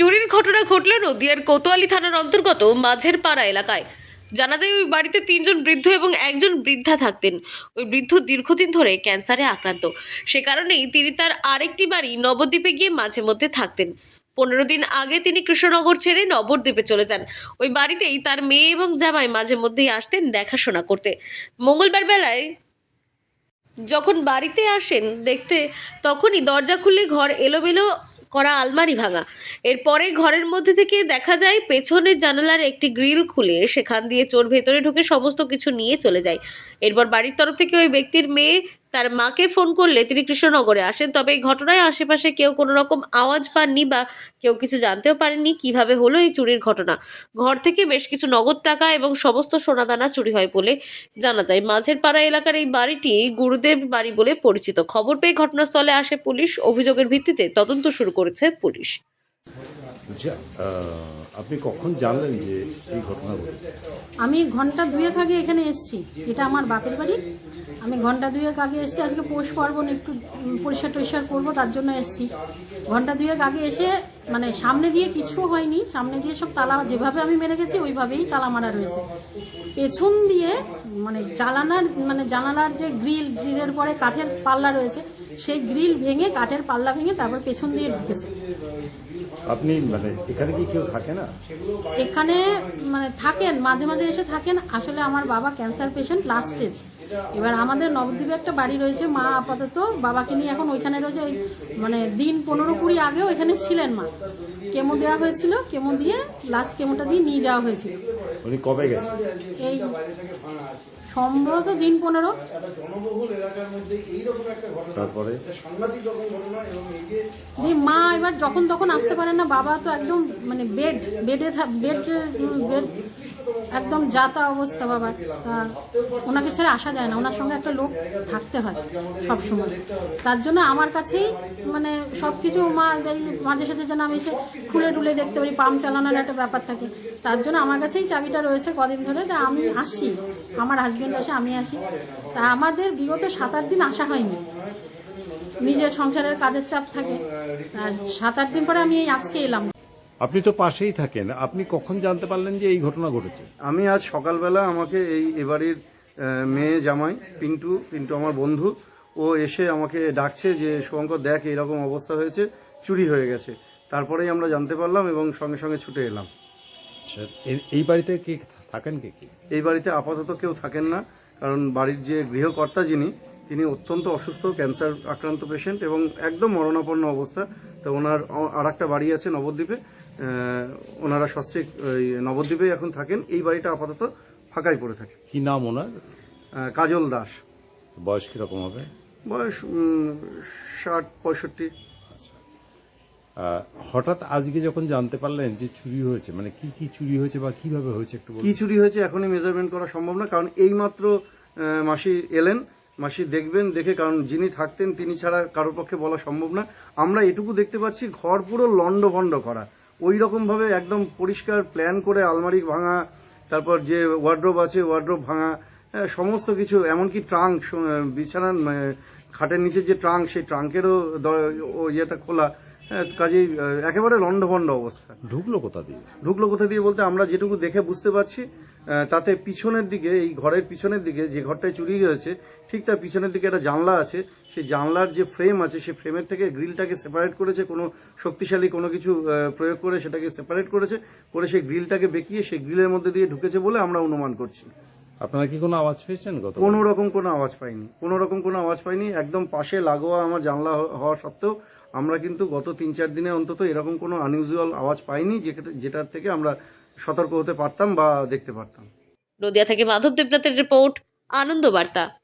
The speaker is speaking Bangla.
চুরির ঘটনা ঘটল নদিয়ার কোতোয়ালি থানার অন্তর্গত মাঝের পাড়া এলাকায়। জানা যায়, ওই বাড়িতে তিনজন বৃদ্ধ এবং একজন বৃদ্ধা থাকতেন। ওই বৃদ্ধ দীর্ঘদিন ধরে ক্যান্সারে আক্রান্ত। সে কারণেই তিনি তার আরেকটি বাড়ি নবদ্বীপে গিয়ে মাঝে মধ্যে থাকতেন। পনেরো দিন আগে তিনি কৃষ্ণনগর ছেড়ে নবদ্বীপে চলে যান। ওই বাড়িতেই তার মেয়ে এবং জামাই মাঝে মধ্যেই আসতেন দেখাশোনা করতে। মঙ্গলবার বেলায় যখন বাড়িতে আসেন দেখতে, তখনই দরজা খুলে ঘর এলোমেলো করা আলমারি ভাঙা। এরপরে ঘরের মধ্যে থেকে দেখা যায় পেছনের জানালার একটি গ্রিল খুলে সেখান দিয়ে চোর ভেতরে ঢুকে সমস্ত কিছু নিয়ে চলে যায়। এরপর বাড়ির তরফ থেকে ওই ব্যক্তির মেয়ে তার মাকে ফোন করলে তিনি কৃষ্ণনগরে আসেন। তবে এই ঘটনায় আশেপাশে কেউ কোনো রকম আওয়াজ পাননি বা কেউ কিছু জানতেও পারেননি কীভাবে হলো এই চুরির ঘটনা। ঘর থেকে বেশ কিছু নগদ টাকা এবং সমস্ত সোনাদানা চুরি হয় বলে জানা যায়। মাঝের পাড়া এলাকার এই বাড়িটি গুরুদেব বাড়ি বলে পরিচিত। খবর পেয়ে ঘটনাস্থলে আসে পুলিশ। অভিযোগের ভিত্তিতে তদন্ত শুরু করেছে পুলিশ। আপনি কখন জানলেন যে এই ঘটনা ঘটেছে? আমি ঘণ্টা দুয়েক আগে এখানে এসেছি। এটা আমার বাপের বাড়ি। আমি ঘণ্টা দুয়েক আগে এসেছি। আজকে পৌষ পার্বণ একটু পরিষ্কার টরিষ্কার করব তার জন্য এসেছি। ঘণ্টা দুয়েক আগে এসে মানে সামনে দিয়ে কিছু হয়নি। সামনে দিয়ে সব তালা যেভাবে আমি মেরে গেছি ওইভাবেই তালা মারা রয়েছে। পেছন দিয়ে মানে জানালার মানে জানালার যে গ্রিল গ্রিলের পরে কাঠের পাল্লা রয়েছে সেই গ্রিল ভেঙে কাঠের পাল্লা ভেঙে তারপর পেছন দিয়ে ঢুকেছে। আপনি মানে এখানে কি কেউ থাকে না? এখানে মানে থাকেন মাঝে মাঝে এসে থাকেন। আসলে আমার বাবা ক্যান্সার পেশেন্ট লাস্ট স্টেজ এবার আমাদের নবদ্বীপে একটা বাড়ি রয়েছে মা আপাতত বাবাকে নিয়ে এখন ওইখানে রয়েছে। ওই মানে দিন পনেরো কুড়ি আগেও এখানে ছিলেন মা। কেমো দেওয়া হয়েছিল কেমো দিয়ে লাস্ট কেমোটা দিয়ে নিয়ে যাওয়া হয়েছিল। উনি কবে গেছেন? এই সম্ভবত দিন পনেরো। তারপরে? মা এবার যখন তখন আসতে পারেন না বাবা তো একদম মানে বেড বেডে বেড বেড একদম যাতা অবস্থা বাবার ওনাকে ছেড়ে আসা যায় না। ওনার সঙ্গে একটা লোক থাকতে হয় সব সময় তার জন্য আমার কাছেই মানে সব কিছু মা মাঝে সাঝে যেন আমি এসে খুলে টুলে দেখতে পারি, পাম্প চালানোর একটা ব্যাপার থাকে। তার জন্য আমার কাছেই চাবিটা রয়েছে কদিন ধরে। তা আমি আসি। আমার হাজবেন্ড আসে, আমি আসি। তা আমাদের বিগত সাত আট দিন আসা হয়নি। নিজের সংসারের কাজের চাপ থাকে। সাত আট দিন পরে আমি আজকে এলাম। আপনি তো পাশেই থাকেন। আপনি কখন জানতে পারলেন যে এই ঘটনা ঘটেছে? আমি আজ সকালবেলা আমাকে এই এবারের মেয়ে জামাই পিন্টু পিন্টু আমার বন্ধু ও এসে আমাকে ডাকছে যে শুভঙ্কর দেখ এইরকম অবস্থা হয়েছে চুরি হয়ে গেছে। তারপরেই আমরা জানতে পারলাম এবং সঙ্গে সঙ্গে ছুটে এলাম। আচ্ছা, এই বাড়িতে কে থাকেন কে কি? এই বাড়িতে আপাতত কেউ থাকেন না কারণ বাড়ির যে গৃহকর্তা যিনি তিনি অত্যন্ত অসুস্থ ক্যান্সার আক্রান্ত পেশেন্ট এবং একদম মরণাপন্ন অবস্থা। তো ওনার আর একটা বাড়ি আছে নবদ্বীপে। ওনারা সস্ত্রিক নবদ্বীপে এখন থাকেন। এই বাড়িটা আপাতত ফাঁকাই পড়ে থাকে। কি নাম ওনার? কাজল দাস। বয়স কীরকম হবে? বয়স ষাট পঁয়ষট্টি। হঠাৎ আজকে যখন জানতে পারলেন যে চুরি হয়েছে মানে কি কি চুরি হয়েছে বা কীভাবে হয়েছে একটু কি চুরি হয়েছে এখনই মেজারমেন্ট করা সম্ভব না কারণ এইমাত্র মাসি এলেন। মাসি দেখবেন দেখে কারণ যিনি থাকতেন তিনি ছাড়া কারোর পক্ষে বলা সম্ভব না। আমরা এটুকু দেখতে পাচ্ছি ঘর পুরো লন্ড ভন্ড করা। ওই রকম ভাবে একদম পরিষ্কার প্ল্যান করে আলমারি ভাঙা তারপর যে ওয়ার্ড্রোব আছে ওয়ার্ড্রোব ভাঙা হ্যাঁ, সমস্ত কিছু এমনকি ট্রাঙ্ক বিছানার খাটের নিচে যে ট্রাঙ্ক সেই ট্রাঙ্কেরও ইয়েটা খোলা। কাজেই একেবারে লন্ডভন্ড অবস্থা। ঢুকলো কোথা দিয়ে? ঢুকলো কোথা দিয়ে বলতে আমরা যেটুকু দেখে বুঝতে পারছি তাতে পিছনের দিকে এই ঘরের পিছনের দিকে যে ঘরটায় চুরি হয়েছে ঠিক তার পিছনের দিকে একটা জানলা আছে। সেই জানলার যে ফ্রেম আছে সেই ফ্রেমের থেকে গ্রিলটাকে সেপারেট করেছে কোনো শক্তিশালী কোনো কিছু প্রয়োগ করে সেটাকে সেপারেট করেছে। করে সেই গ্রিলটাকে বেঁকিয়ে সেই গ্রিলের মধ্যে দিয়ে ঢুকেছে বলে আমরা অনুমান করছি। আপনারা কি কোনো আওয়াজ পেয়েছেন গত কোনো রকম কোনো আওয়াজ পাইনি। কোনো রকম কোনো আওয়াজ পাইনি। একদম পাশে লাগোয়া আমার জানলা হওয়া সত্ত্বেও আমরা কিন্তু গত তিন চার দিনে অন্তত এরকম কোনো আনইউজুয়াল আওয়াজ পাইনি যেটা- যেটার থেকে আমরা সতর্ক হতে পারতাম বা দেখতে পারতাম। নদিয়া থেকে মাধব দেবনাথের রিপোর্ট আনন্দ বার্তা